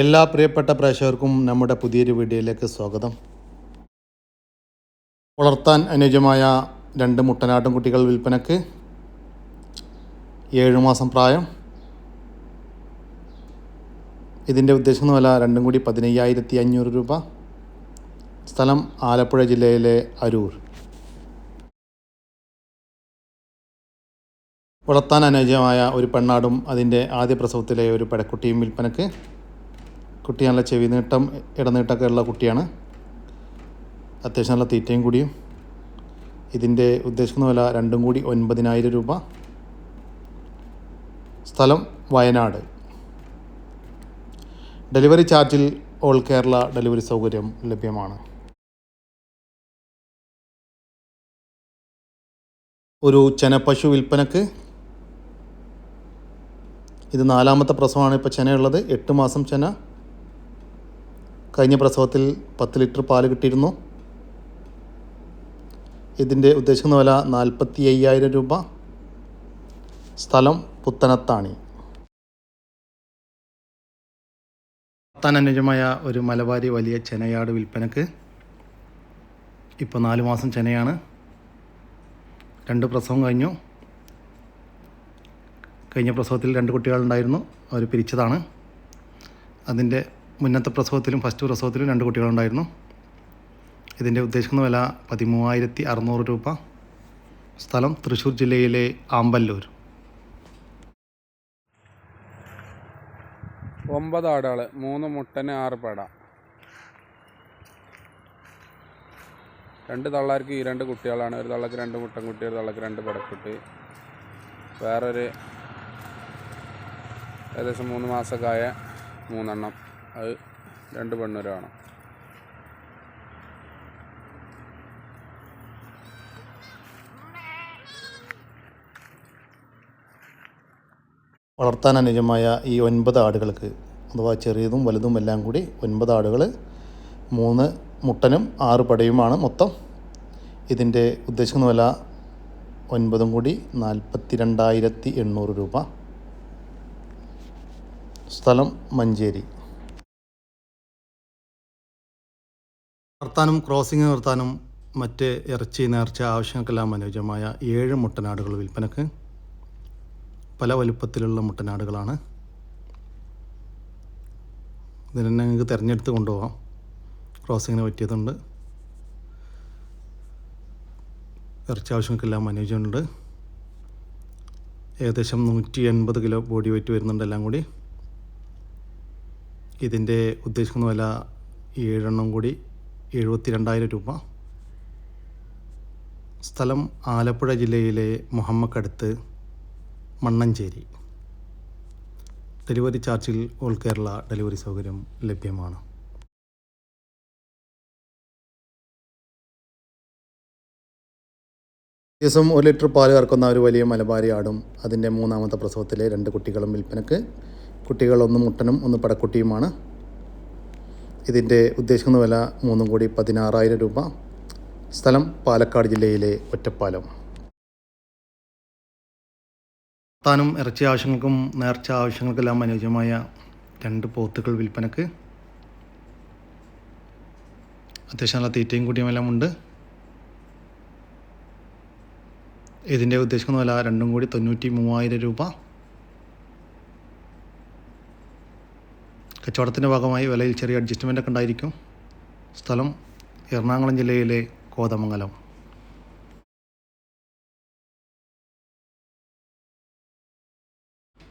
എല്ലാ പ്രിയപ്പെട്ട പ്രേക്ഷകർക്കും നമ്മുടെ പുതിയൊരു വീഡിയോയിലേക്ക് സ്വാഗതം. വളർത്താൻ അനുയോജ്യമായ രണ്ട് മുട്ടനാട്ടും കുട്ടികൾ വിൽപ്പനക്ക് ഏഴുമാസം പ്രായം. ഇതിന്റെ ഉദ്ദേശിക്കുന്ന വില രണ്ടും കൂടി പതിനയ്യായിരത്തി അഞ്ഞൂറ് രൂപ. സ്ഥലം ആലപ്പുഴ ജില്ലയിലെ അരൂർ. വളർത്താൻ അനുയോജ്യമായ ഒരു പെണ്ണാടും അതിന്റെ ആദ്യ പ്രസവത്തിലെ ഒരു പെടക്കുട്ടിയും വിൽപ്പനക്ക്. കുട്ടി നല്ല ചെവി നീട്ടം ഇടനീട്ടമൊക്കെ ഉള്ള കുട്ടിയാണ്. അത്യാവശ്യം നല്ല തീറ്റയും കൂടിയും. ഇതിന്റെ ഉദ്ദേശിക്കുന്ന വില രണ്ടും കൂടി ഒൻപതിനായിരം രൂപ. സ്ഥലം വയനാട്. ഡെലിവറി ചാർജിൽ ഓൾ കേരള ഡെലിവറി സൗകര്യം ലഭ്യമാണ്. ഒരു ചെനപ്പശു വിൽപ്പനക്ക്. ഇത് നാലാമത്തെ പ്രസവമാണ് ഇപ്പോൾ ചെനയുള്ളത്. എട്ട് മാസം ചെന. കഴിഞ്ഞ പ്രസവത്തിൽ പത്ത് ലിറ്റർ പാൽ കിട്ടിയിരുന്നു. ഇതിന്റെ ഉദ്ദേശിക്കുന്ന വില നാൽപ്പത്തി അയ്യായിരം രൂപ. സ്ഥലം പുത്തനത്താണി. താൻ അനുജമായ ഒരു മലബാരി വലിയ ചെനയാട് വിൽപ്പനക്ക് ഇപ്പോൾ നാല് മാസം ചെനയാണ്. രണ്ട് പ്രസവം കഴിഞ്ഞു. കഴിഞ്ഞ പ്രസവത്തിൽ രണ്ട് കുട്ടികളുണ്ടായിരുന്നു. അവർ പിരിച്ചതാണ്. അതിന്റെ മുന്നത്തെ പ്രസവത്തിലും ഫസ്റ്റ് പ്രസവത്തിലും രണ്ട് കുട്ടികളുണ്ടായിരുന്നു. ഇതിന്റെ ഉദ്ദേശിക്കുന്ന വില പതിമൂവായിരത്തി അറുന്നൂറ് രൂപ. സ്ഥലം തൃശ്ശൂർ ജില്ലയിലെ ആമ്പല്ലൂർ. ഒമ്പത് ആടുകൾ മൂന്ന് മുട്ടന് ആറ് പേട. രണ്ട് തള്ളാർക്ക് ഈ രണ്ട് കുട്ടികളാണ്. ഒരു തള്ളക്ക് രണ്ട് മുട്ടൻകുട്ടി ഒരു തള്ളക്ക് രണ്ട് പടക്കുട്ടി. വേറൊരു ഏകദേശം മൂന്ന് മാസക്കായ മൂന്നെണ്ണം. അത് രണ്ട് പെണ്ണുരാണ്. വളർത്താൻ അനുജമായ ഈ ഒൻപത് ആടുകൾക്ക് അഥവാ ചെറിയതും വലുതും എല്ലാം കൂടി ഒൻപത് ആടുകൾ മൂന്ന് മുട്ടനും ആറ് പടയുമാണ് മൊത്തം. ഇതിന്റെ ഉദ്ദേശിക്കുന്ന വില ഒൻപതും കൂടി നാൽപ്പത്തി രണ്ടായിരത്തി എണ്ണൂറ് രൂപ. സ്ഥലം മഞ്ചേരി. വളർത്താനും ക്രോസിംഗ് നിർത്താനും മറ്റ് ഇറച്ചി നേർച്ച ആവശ്യങ്ങൾക്കെല്ലാം അനുയോജ്യമായ ഏഴ് മുട്ടനാടുകൾ വിൽപ്പനക്ക് പല വലുപ്പത്തിലുള്ള മുട്ടനാടുകളാണ്. ഇതിനെ നിങ്ങൾക്ക് തിരഞ്ഞെടുത്ത് കൊണ്ടുപോകാം ക്രോസിങ്ങിന് പറ്റിയതുണ്ട്. ഇറച്ചി ആവശ്യങ്ങൾക്കെല്ലാം അനുയോജ്യമുണ്ട്. ഏകദേശം നൂറ്റി എൺപത് കിലോ ബോഡി വെയിറ്റ് വരുന്നുണ്ട് എല്ലാം കൂടി. ഇതിന്റെ ഉദ്ദേശിക്കുന്ന വില ഏഴെണ്ണം കൂടി. എഴുപത്തി രണ്ടായിരം രൂപ. സ്ഥലം ആലപ്പുഴ ജില്ലയിലെ മുഹമ്മക്കടുത്ത് മണ്ണഞ്ചേരി. ഡെലിവറി ചാർജിൽ ഓൾ കേരള ഡെലിവറി സൗകര്യം ലഭ്യമാണ്. ദിവസം ഒരു ലിറ്റർ പാൽ കറക്കുന്ന ഒരു വലിയ മലബാരി ആടും അതിന്റെ മൂന്നാമത്തെ പ്രസവത്തിലെ രണ്ട് കുട്ടികളും വിൽപ്പനക്ക്. കുട്ടികൾ ഒന്ന് മുട്ടനും ഒന്ന് പടക്കുട്ടിയുമാണ്. ഇതിന്റെ ഉദ്ദേശിക്കുന്ന വില മൂന്നും കൂടി പതിനാറായിരം രൂപ. സ്ഥലം പാലക്കാട് ജില്ലയിലെ ഒറ്റപ്പാലം. താനും ഇറച്ചി ആവശ്യങ്ങൾക്കും നേർച്ച ആവശ്യങ്ങൾക്കെല്ലാം അനുയോജ്യമായ രണ്ട് പോത്തുകൾ വിൽപ്പനക്ക് അത്യാവശ്യം നല്ല തീറ്റയും കൂട്ടിയും എല്ലാം ഉണ്ട്. ഇതിന്റെ ഉദ്ദേശിക്കുന്ന വില രണ്ടും കൂടി തൊണ്ണൂറ്റി മൂവായിരം രൂപ. കച്ചവടത്തിന്റെ ഭാഗമായി വിലയിൽ ചെറിയ അഡ്ജസ്റ്റ്മെന്റ് ഒക്കെ ഉണ്ടായിരിക്കും. സ്ഥലം എറണാകുളം ജില്ലയിലെ കോതമംഗലം.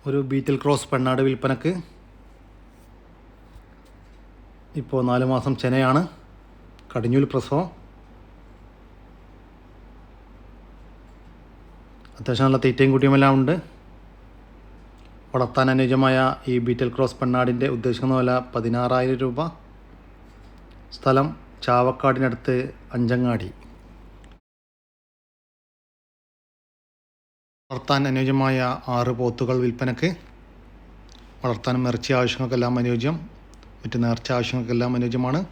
ഒരു ബീറ്റിൽ ക്രോസ് പെണ്ണാട് വിൽപ്പനക്ക് ഇപ്പോൾ നാല് മാസം ചെനയാണ്. കടിഞ്ഞൂൽ പ്രസവം. അത്യാവശ്യം നല്ല തീറ്റയും കുട്ടിയുമെല്ലാം ഉണ്ട്. വളർത്താൻ അനുയോജ്യമായ ഈ ബീറ്റൽ ക്രോസ് പെണ്ണാടിന്റെ ഉദ്ദേശിക്കുന്ന വില പതിനാറായിരം രൂപ. സ്ഥലം ചാവക്കാടിനടുത്ത് അഞ്ചങ്ങാടി. വളർത്താൻ അനുയോജ്യമായ ആറ് പോത്തുകൾ വിൽപ്പനക്ക്. വളർത്താനും ഇറച്ചി ആവശ്യങ്ങൾക്കെല്ലാം അനുയോജ്യം. മറ്റ് നേർച്ച ആവശ്യങ്ങൾക്കെല്ലാം അനുയോജ്യമാണ്.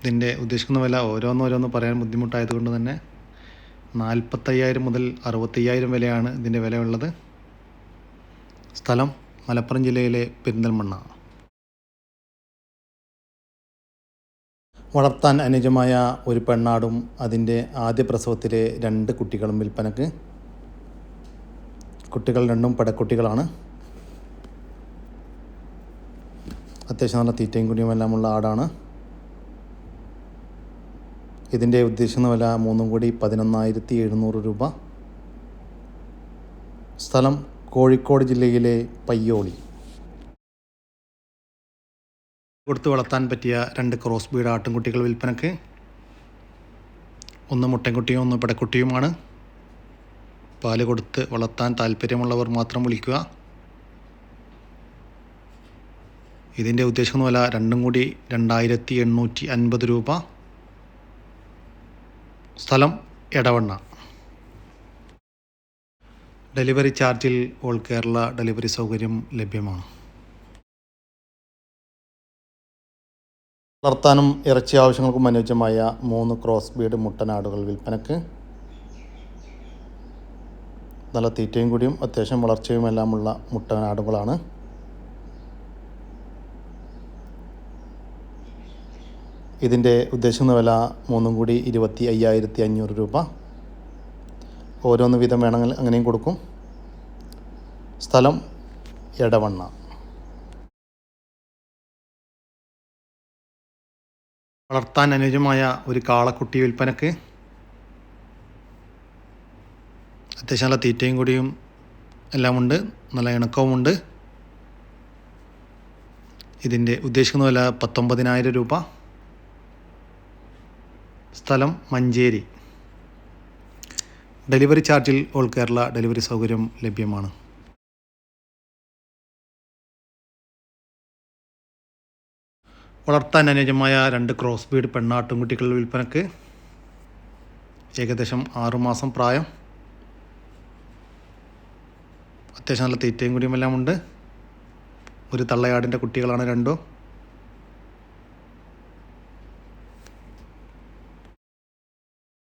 ഇതിന്റെ ഉദ്ദേശിക്കുന്ന വില ഓരോന്നോരോന്ന് പറയാൻ ബുദ്ധിമുട്ടായതുകൊണ്ട് തന്നെ നാൽപ്പത്തയ്യായിരം മുതൽ അറുപത്തയ്യായിരം വിലയാണ് ഇതിന്റെ വിലയുള്ളത്. സ്ഥലം മലപ്പുറം ജില്ലയിലെ പെരിന്തൽമണ്ണ. വളർത്താൻ അനുജമായ ഒരു പെണ്ണാടും അതിന്റെ ആദ്യ പ്രസവത്തിലെ രണ്ട് കുട്ടികളും വിൽപ്പനക്ക്. കുട്ടികൾ രണ്ടും പടക്കുട്ടികളാണ് അത്യാവശ്യം നല്ല തീറ്റയും കുടിയും എല്ലാമുള്ള ആടാണ്. ഇതിന്റെ ഉദ്ദേശിക്കുന്ന വില മൂന്നും കൂടി പതിനൊന്നായിരത്തി എഴുന്നൂറ് രൂപ. സ്ഥലം കോഴിക്കോട് ജില്ലയിലെ പയ്യോളി. കൊടുത്ത് വളർത്താൻ പറ്റിയ രണ്ട് ക്രോസ് ബീഡ് ആട്ടിൻകുട്ടികൾ വിൽപ്പനക്ക്. ഒന്ന് മുട്ടൻകുട്ടിയും ഒന്ന് പെടക്കുട്ടിയുമാണ്. പാൽ കൊടുത്ത് വളർത്താൻ താല്പര്യമുള്ളവർ മാത്രം വിളിക്കുക. ഇതിന്റെ ഉദ്ദേശിക്കുന്ന വില രണ്ടും കൂടി രണ്ടായിരത്തി എണ്ണൂറ്റി അൻപത് രൂപ. സ്ഥലം എടവണ്ണ. ഡെലിവറി ചാർജിൽ ഓൾ കേരള ഡെലിവറി സൗകര്യം ലഭ്യമാണ്? വളർത്താനും ഇറച്ചി ആവശ്യങ്ങൾക്കും അനുയോജ്യമായ മൂന്ന് ക്രോസ് ബീഡ് മുട്ടനാടുകൾ വിൽപ്പനക്ക്. നല്ല തീറ്റയും കൂടിയും അത്യാവശ്യം വളർച്ചയും എല്ലാമുള്ള മുട്ടനാടുകളാണ്. ഇതിന്റെ ഉദ്ദേശിക്കുന്ന വില മൂന്നും കൂടി ഇരുപത്തി അയ്യായിരത്തി അഞ്ഞൂറ് രൂപ. ഓരോന്ന് വീതം വേണമെങ്കിൽ അങ്ങനെയും കൊടുക്കും. സ്ഥലം എടവണ്ണ. വളർത്താൻ അനുയോജ്യമായ ഒരു കാളക്കുട്ടി വിൽപ്പനക്ക് അത്യാവശ്യം നല്ല തീറ്റയും കൂടിയും എല്ലാമുണ്ട്. നല്ല ഇണക്കവുമുണ്ട്. ഇതിന്റെ ഉദ്ദേശിക്കുന്ന വില പത്തൊമ്പതിനായിരം രൂപ. സ്ഥലം മഞ്ചേരി. ഡെലിവറി ചാർജിൽ ഓൾ കേരള ഡെലിവറി സൗകര്യം ലഭ്യമാണ്. വളർത്താൻ അനുയോജ്യമായ രണ്ട് ക്രോസ് ബീഡ് പെണ്ണാട്ടുംകുട്ടികളുടെ വിൽപ്പനക്ക് ഏകദേശം ആറുമാസം പ്രായം. അത്യാവശ്യം നല്ല തീറ്റയും കുടിയുമെല്ലാം ഉണ്ട്. ഒരു തള്ളയാടിന്റെ കുട്ടികളാണ് രണ്ടും.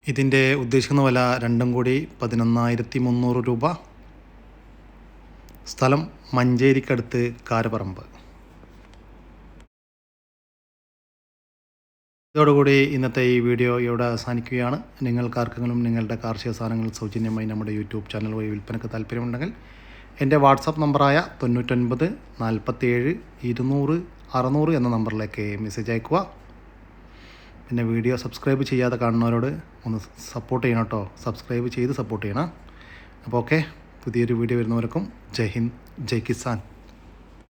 ഇതിന്റെ ഉദ്ദേശിക്കുന്ന വില രണ്ടും കൂടി പതിനൊന്നായിരത്തി മുന്നൂറ് രൂപ. സ്ഥലം മഞ്ചേരിക്കടുത്ത് കാരപറമ്പ്. ഇതോടുകൂടി ഇന്നത്തെ ഈ വീഡിയോ ഇവിടെ അവസാനിക്കുകയാണ്. നിങ്ങൾക്കാർക്കെങ്കിലും നിങ്ങളുടെ കാർഷിക സാധനങ്ങൾ സൗജന്യമായി നമ്മുടെ യൂട്യൂബ് ചാനൽ വഴി വിൽപ്പനയ്ക്ക് താല്പര്യമുണ്ടെങ്കിൽ എന്റെ വാട്സാപ്പ് നമ്പറായ തൊണ്ണൂറ്റൊൻപത് നാൽപ്പത്തേഴ് ഇരുന്നൂറ് അറുന്നൂറ് എന്ന നമ്പറിലേക്ക് മെസ്സേജ് അയക്കുക പിന്നെ വീഡിയോ സബ്സ്ക്രൈബ് ചെയ്യാതെ കാണുന്നവരോട് ഒന്ന് സപ്പോർട്ട് ചെയ്യണം കേട്ടോ. സബ്സ്ക്രൈബ് ചെയ്ത് സപ്പോർട്ട് ചെയ്യണം. അപ്പോൾ ഓക്കെ പുതിയൊരു വീഡിയോ വരുന്നവർക്കും ജയ് ഹിന്ദ് ജയ് കിസാൻ.